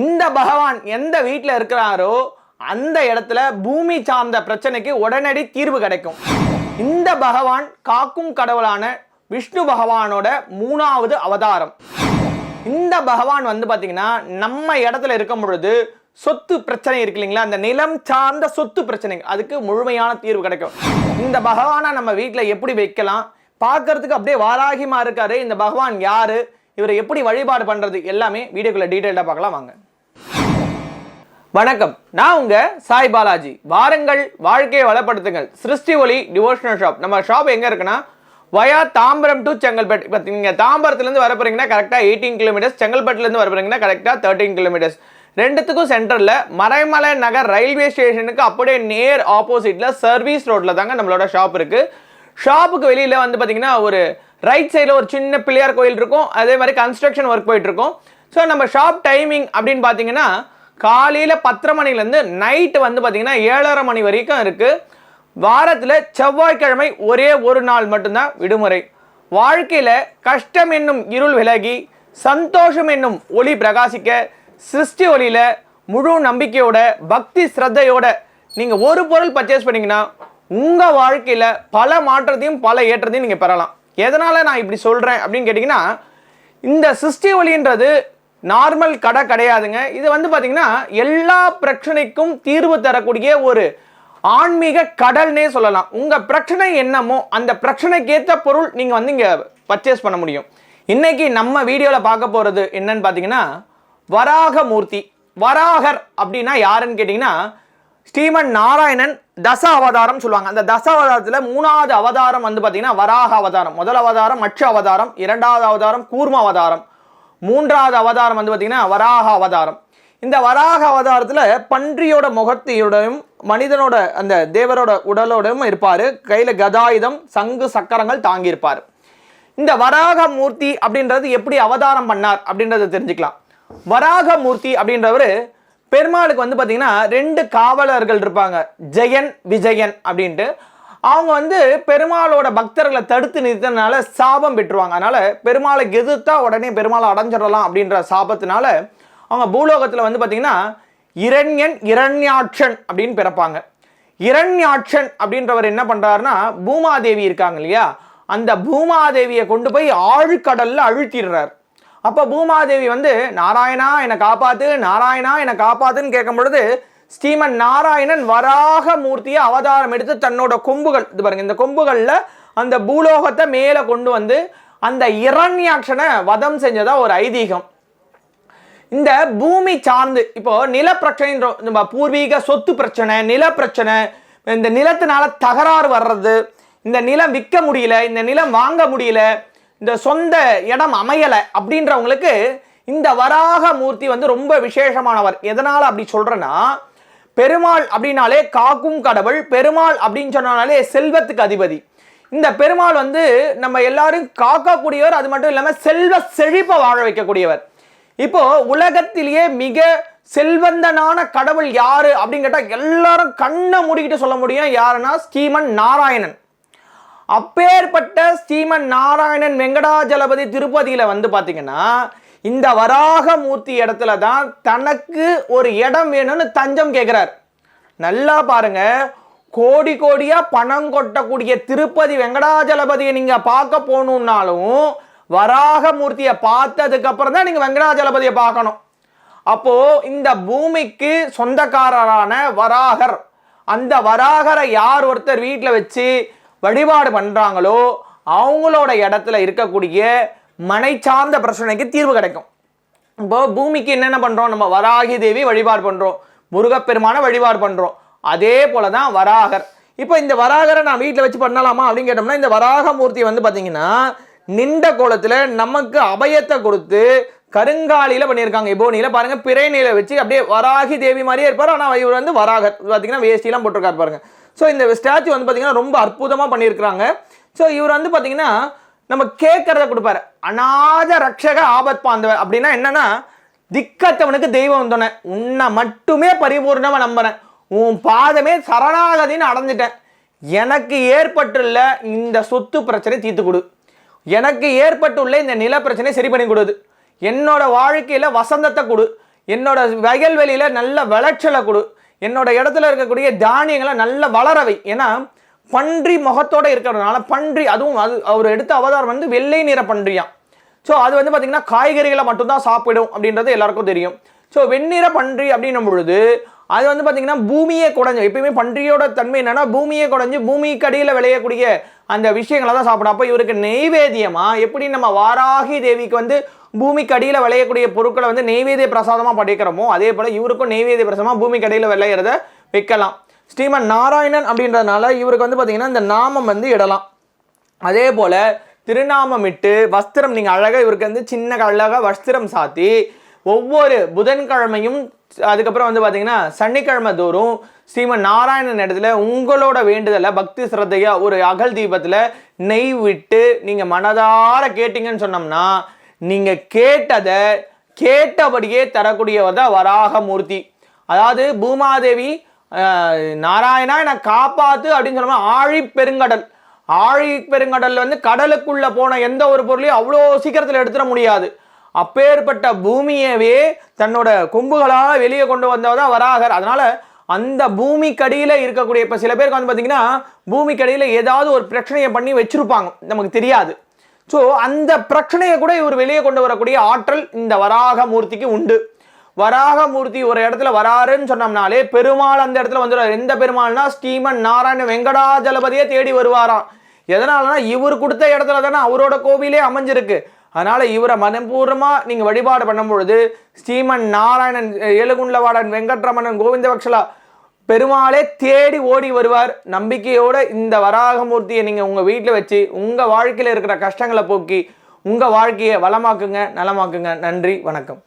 இந்த பகவான் எந்த வீட்டில் இருக்கிறாரோ அந்த இடத்துல பூமி சார்ந்த பிரச்சனைக்கு உடனடி தீர்வு கிடைக்கும். இந்த பகவான் காக்கும் கடவுளான விஷ்ணு பகவானோட மூணாவது அவதாரம். இந்த பகவான் வந்து பார்த்தீங்கன்னா நம்ம இடத்துல இருக்கும் பொழுது சொத்து பிரச்சனை இருக்கு இல்லைங்களா? அந்த நிலம் சார்ந்த சொத்து பிரச்சனை அதுக்கு முழுமையான தீர்வு கிடைக்கும். இந்த பகவானை நம்ம வீட்டில் எப்படி வைக்கலாம்? பார்க்கறதுக்கு அப்படியே வாராகிமா இருக்காரு. இந்த பகவான் யாரு? இவரை எப்படி வழிபாடு பண்ணுறது எல்லாமே வீடியோக்குள்ள டீட்டெயிலாக பார்க்கலாம் வாங்க. வணக்கம். நான் உங்க சாய் பாலாஜி. வாருங்கள் வாழ்க்கையை வளப்படுத்துங்கள். சிருஷ்டி ஒளி டிவோஷனல் ஷாப் நம்ம ஷாப் எங்க இருக்குன்னா வயா தாம்பரம் டு செங்கல்பட்டு. இப்போ நீங்கள் தாம்பரத்துலேருந்து வர போறீங்கன்னா கரெக்டாக எயிட்டீன் கிலோமீட்டர்ஸ் செங்கல்பட்டுலேருந்து வர போகிறீங்கன்னா கரெக்டாக தேர்ட்டீன் கிலோமீட்டர்ஸ் ரெண்டுத்துக்கும் சென்டரில் மறைமலை நகர் ரயில்வே ஸ்டேஷனுக்கு அப்படியே நேர் ஆப்போசிட்டில் சர்வீஸ் ரோட்டில் தாங்க நம்மளோட ஷாப் இருக்குது ஷாப்புக்கு வெளியில் வந்து பார்த்தீங்கன்னா ஒரு ரைட் சைடில் ஒரு சின்ன பிள்ளையார் கோயில் இருக்கும். அதே மாதிரி கன்ஸ்ட்ரக்ஷன் ஒர்க் போயிட்டுருக்கும் ஸோ நம்ம ஷாப் டைமிங் அப்படின்னு பார்த்தீங்கன்னா காலையில் பத்தரை மணிலேருந்து நைட்டு வந்து பார்த்திங்கன்னா ஏழரை மணி வரைக்கும் இருக்குது வாரத்தில் செவ்வாய்க்கிழமை ஒரே ஒரு நாள் மட்டும்தான் விடுமுறை. வாழ்க்கையில் கஷ்டம் என்னும் இருள் விலகி சந்தோஷம் என்னும் ஒளி பிரகாசிக்க சிருஷ்டி ஒளியில் முழு நம்பிக்கையோட பக்தி ஸ்ரத்தையோட நீங்கள் ஒரு பொருள் பர்ச்சேஸ் பண்ணீங்கன்னா உங்கள் வாழ்க்கையில் பல மாற்றத்தையும் பல ஏற்றத்தையும் நீங்கள் பெறலாம். எதனால் நான் இப்படி சொல்கிறேன் அப்படின்னு கேட்டிங்கன்னா இந்த சிஸ்டி ஒளின்றது நார்மல் கடை கிடையாதுங்க. இது வந்து பார்த்தீங்கன்னா எல்லா பிரச்சனைக்கும் தீர்வு தரக்கூடிய ஒரு ஆன்மீக கடல்னே சொல்லலாம். உங்கள் பிரச்சனை என்னமோ அந்த பிரச்சனைக்கேற்ற பொருள் நீங்கள் வந்து இங்கே பர்ச்சேஸ் பண்ண முடியும். இன்றைக்கி நம்ம வீடியோவில் பார்க்க போகிறது என்னன்னு பார்த்தீங்கன்னா வராக மூர்த்தி வராகர் அப்படின்னா யாருன்னு கேட்டிங்கன்னா ஸ்ரீமன் நாராயணன் தச அவதாரம் சொல்லுவாங்க. அந்த தச அவதாரத்தில் மூணாவது அவதாரம் வந்து பார்த்தீங்கன்னா வராக அவதாரம். முதல் அவதாரம் மட்ச அவதாரம் இரண்டாவது அவதாரம் கூர்ம அவதாரம். மூன்றாவது அவதாரம் வந்து பார்த்தீங்கன்னா வராக அவதாரம். இந்த வராக அவதாரத்தில் பன்றியோட முகத்தையோடையும் மனிதனோட அந்த தேவரோட உடலோடையும் இருப்பார். கையில் கதாயுதம் சங்கு சக்கரங்கள் தாங்கியிருப்பார். இந்த வராக மூர்த்தி அப்படின்றது எப்படி அவதாரம் பண்ணார் அப்படின்றத தெரிஞ்சுக்கலாம். வராக மூர்த்தி அப்படின்றவர் பெருமாளுக்கு வந்து பார்த்தீங்கன்னா ரெண்டு காவலர்கள் இருப்பாங்க. ஜெயன் விஜயன் அப்படின்ட்டு. அவங்க வந்து பெருமாளோட பக்தர்களை தடுத்து நிறுத்தினால சாபம் பெற்றுவாங்க. அதனால பெருமாளை எதிர்த்தா உடனே பெருமாளை அடைஞ்சிடலாம் அப்படின்ற சாபத்தினால அவங்க பூலோகத்தில் வந்து பார்த்தீங்கன்னா இரண்யன் இரண்யாட்சன் அப்படின்னு பிறப்பாங்க. இரண்யாட்சன் அப்படின்றவர் என்ன பண்ணுறாருன்னா பூமாதேவி இருக்காங்க இல்லையா? அந்த பூமாதேவியை கொண்டு போய் ஆழ்கடலில் அழுத்திடுறார். அப்போ பூமாதேவி வந்து நாராயணா என்னை காப்பாத்து நாராயணா என்னை காப்பாத்துன்னு கேட்கும் பொழுது ஸ்ரீமன் நாராயணன் வராக மூர்த்தியை அவதாரம் எடுத்து தன்னோட கொம்புகள் இது பாருங்க இந்த கொம்புகளில் அந்த பூலோகத்தை மேலே கொண்டு வந்து அந்த இரண்யாட்சனை வதம் செஞ்சதா ஒரு ஐதீகம். இந்த பூமி சார்ந்து இப்போ நில பிரச்சனை நம்ம பூர்வீக சொத்து பிரச்சனை நில பிரச்சனை இந்த நிலத்தினால தகராறு வர்றது இந்த நிலம் விற்க முடியல இந்த நிலம் வாங்க முடியல இந்த சொந்த இடம் அமையலை அப்படின்றவங்களுக்கு இந்த வராக மூர்த்தி வந்து ரொம்ப விசேஷமானவர். எதனால் அப்படி சொல்கிறேன்னா பெருமாள் அப்படின்னாலே காக்கும் கடவுள் பெருமாள் அப்படின்னு சொன்னாலே செல்வத்துக்கு அதிபதி. இந்த பெருமாள் வந்து நம்ம எல்லாரும் காக்கக்கூடியவர் அது மட்டும் இல்லாமல் செல்வ செழிப்பை வாழ வைக்கக்கூடியவர். இப்போ உலகத்திலேயே மிக செல்வந்தனான கடவுள் யாரு அப்படின்னு கேட்டால் எல்லாரும் கண்ணை மூடிக்கிட்டு சொல்ல முடியும் யாருன்னா ஸ்ரீமன் நாராயணன். அப்பேற்பட்ட ஸ்ரீமன் நாராயணன் வெங்கடாஜலபதி திருப்பதியில் வந்து பார்த்தீங்கன்னா இந்த வராக மூர்த்தி இடத்துல தான் தனக்கு ஒரு இடம் வேணும்னு தஞ்சம் கேட்குறார் நல்லா பாருங்க கோடி கோடியாக பணம் கொட்டக்கூடிய திருப்பதி வெங்கடாஜலபதியை நீங்கள் பார்க்க போகணுன்னாலும் வராக மூர்த்தியை பார்த்ததுக்கப்புறம் தான் நீங்கள் வெங்கடாஜலபதியை பார்க்கணும். அப்போது இந்த பூமிக்கு சொந்தக்காரரான வராகர் அந்த வராகரை யார் ஒருத்தர் வீட்டில் வச்சு வழிபாடு பண்ணுறாங்களோ அவங்களோட இடத்துல இருக்கக்கூடிய மனை சார்ந்த பிரச்சனைக்கு தீர்வு கிடைக்கும். இப்போ பூமிக்கு என்னென்ன பண்ணுறோம் நம்ம வராகி தேவி வழிபாடு பண்ணுறோம் முருகப்பெருமான வழிபாடு பண்ணுறோம் அதே போல தான் வராகர். இப்போ இந்த வராகரை நான் வீட்டில் வச்சு பண்ணலாமா அப்படின்னு கேட்டோம்னா இந்த வராக மூர்த்தி வந்து பார்த்தீங்கன்னா நின்ற கோலத்தில் நமக்கு அபயத்தை கொடுத்து கருங்காலியில் பண்ணியிருக்காங்க. எபோனியில பாருங்கள் பிறைநில வச்சு அப்படியே வராகி தேவி மாதிரியே இருப்பார். ஆனால் இவர் வந்து வராகர். பார்த்தீங்கன்னா வேஷ்டிலாம் போட்டிருக்காரு பாருங்க. ஸோ இந்த ஸ்டாச்சு வந்து பார்த்தீங்கன்னா ரொம்ப அற்புதமாக பண்ணியிருக்கிறாங்க. ஸோ இவர் வந்து பார்த்தீங்கன்னா நம்ம கேட்கறத கொடுப்பாரு. அநாத ரக்ஷக ஆபத் பாந்தவர் அப்படின்னா என்னன்னா திக்கத்தவனுக்கு தெய்வம் வந்தோன்னே உன்னை மட்டுமே பரிபூர்ணமாக நம்புறேன். உன் பாதமே சரணாகதின்னு அடைஞ்சிட்டேன். எனக்கு ஏற்பட்டுள்ள இந்த சொத்து பிரச்சனை தீர்த்து கொடு. எனக்கு ஏற்பட்டுள்ள இந்த நில பிரச்சனை சரி பண்ணி கொடுது என்னோட வாழ்க்கையில் வசந்தத்தை கொடு. என்னோட வயல்வெளியில் நல்ல விளைச்சலை கொடு. என்னோட இடத்துல இருக்கக்கூடிய தானியங்களை நல்ல வளரவை. ஏன்னா பன்றி முகத்தோடு இருக்கிறதுனால பன்றி அதுவும் அது அவர் எடுத்த அவதாரம் வந்து வெள்ளை நிற பன்றியாம். ஸோ அது வந்து பார்த்திங்கன்னா காய்கறிகளை மட்டும்தான் சாப்பிடும் அப்படின்றது எல்லாருக்கும் தெரியும். ஸோ வெண்ணிற பன்றி அப்படின்னும் பொழுது அது வந்து பார்த்தீங்கன்னா பூமியே குடஞ்சு எப்பயுமே பன்றியோட தன்மை என்னன்னா பூமியே குடஞ்சு பூமிக்கு அடியில் விளையக்கூடிய அந்த விஷயங்களை தான் சாப்பிடும் அப்போ இவருக்கு நெய்வேத்தியமா? எப்படி நம்ம வாராகி தேவிக்கு வந்து பூமிக்கு அடியில் விளையக்கூடிய பொருட்களை வந்து நெய்வேதிய பிரசாதமாக படைக்கிறோமோ அதே போல் இவருக்கும் நெய்வேதிய பிரசாதமாக பூமிக்கு அடியில் விளையிறத வைக்கலாம். ஸ்ரீமன் நாராயணன் அப்படின்றதுனால இவருக்கு வந்து பார்த்தீங்கன்னா இந்த நாமம் வந்து இடலாம். அதே போல திருநாமமிட்டு வஸ்திரம் நீங்கள் அழகாக இவருக்கு வந்து சின்ன அழகாக வஸ்திரம் சாத்தி ஒவ்வொரு புதன்கிழமையும் அதுக்கப்புறம் வந்து பார்த்தீங்கன்னா சனிக்கிழமை தோறும் ஸ்ரீமன் நாராயணன் இடத்துல உங்களோட வேண்டுதலை பக்தி சிரத்தையாக ஒரு அகல் தீபத்தில் நெய் விட்டு நீங்கள் மனதார கேட்டிங்கன்னு சொன்னோம்னா நீங்கள் கேட்டதை கேட்டபடியே தரக்கூடியவர் தான் வராகமூர்த்தி. அதாவது பூமாதேவி நாராயணா என்னை காப்பாத்து அப்படின்னு சொன்னோம்னா ஆழி பெருங்கடல். ஆழி பெருங்கடல் வந்து கடலுக்குள்ளே போன எந்த ஒரு பொருளையும் அவ்வளோ சீக்கிரத்தில் எடுத்துட முடியாது. அப்பேற்பட்ட பூமியவே தன்னோட கொம்புகளால் வெளியே கொண்டு வந்தவர் வராகர். அதனால் அந்த பூமிக்கடியில் இருக்கக்கூடிய இப்போ சில பேருக்கு வந்து பார்த்தீங்கன்னா பூமிக்கடியில் ஏதாவது ஒரு பிரச்சனையை பண்ணி வச்சுருப்பாங்க. நமக்கு தெரியாது. ஸோ அந்த பிரச்சனையை கூட இவர் வெளியே கொண்டு வரக்கூடிய ஆற்றல் இந்த வராக மூர்த்திக்கு உண்டு. வராக மூர்த்தி ஒரு இடத்துல வராருன்னு சொன்னோம்னாலே பெருமாள் அந்த இடத்துல வந்துடுவார். எந்த பெருமாள்னா ஸ்ரீமன் நாராயண வெங்கடாஜலபதியே தேடி வருவாராம். எதனாலனா இவர் கொடுத்த இடத்துல தானே அவரோட கோவிலே அமைஞ்சிருக்கு. அதனால் இவரை மனப்பூர்வமாக நீங்கள் வழிபாடு பண்ணும்பொழுது ஸ்ரீமன் நாராயணன் ஏழுகுண்டவாடன் வெங்கட்ரமணன் கோவிந்தபக்ஷலா பெருமாளே தேடி ஓடி வருவார். நம்பிக்கையோடு இந்த வராகமூர்த்தியை நீங்கள் உங்கள் வீட்டில் வச்சு உங்கள் வாழ்க்கையில் இருக்கிற கஷ்டங்களை போக்கி உங்கள் வாழ்க்கையை வளமாக்குங்க நலமாக்குங்க. நன்றி வணக்கம்.